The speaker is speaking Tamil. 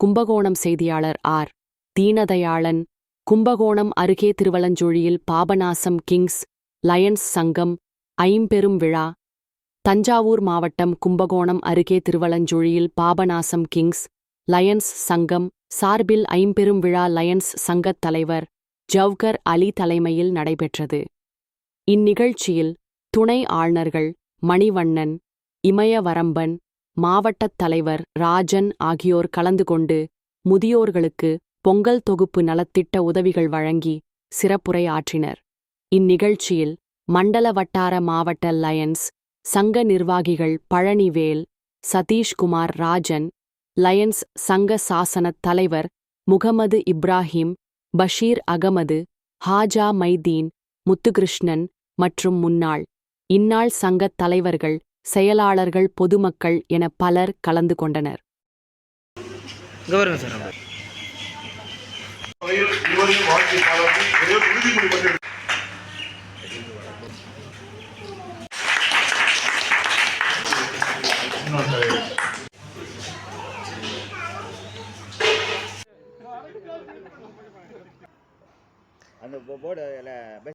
கும்பகோணம் செய்தியாளர் ஆர். தீனதயாளன். கும்பகோணம் அருகே திருவலஞ்சொழியில் பாபநாசம் கிங்ஸ் லயன்ஸ் சங்கம் ஐம்பெரும் விழா. தஞ்சாவூர் மாவட்டம் கும்பகோணம் அருகே திருவலஞ்சொழியில் பாபநாசம் கிங்ஸ் லயன்ஸ் சங்கம் சார்பில் ஐம்பெரும் விழா லயன்ஸ் சங்கத் தலைவர் ஜவ்கர் அலி தலைமையில் நடைபெற்றது. இந்நிகழ்ச்சியில் துணை ஆளுநர்கள் மணிவண்ணன் இமயவரம்பன் மாவட்டத் தலைவர் ராஜன் ஆகியோர் கலந்து கொண்டு முதியோர்களுக்கு பொங்கல் தொகுப்பு நலத்திட்ட உதவிகள் வழங்கி சிறப்புரை ஆற்றினர் இந்நிகழ்ச்சியில் மண்டல வட்டார மாவட்ட லயன்ஸ் சங்க நிர்வாகிகள் பழனிவேல் சதீஷ்குமார் ராஜன் லயன்ஸ் சங்க சாசனத் தலைவர் முகமது இப்ராஹிம் பஷீர் அகமது ஹாஜா மைதீன் முத்துகிருஷ்ணன் மற்றும் முன்னாள் இந்நாள் சங்கத் தலைவர்கள் செயலாளர்கள் பொதுமக்கள் என பலர் கலந்து கொண்டனர். அந்த போர்டு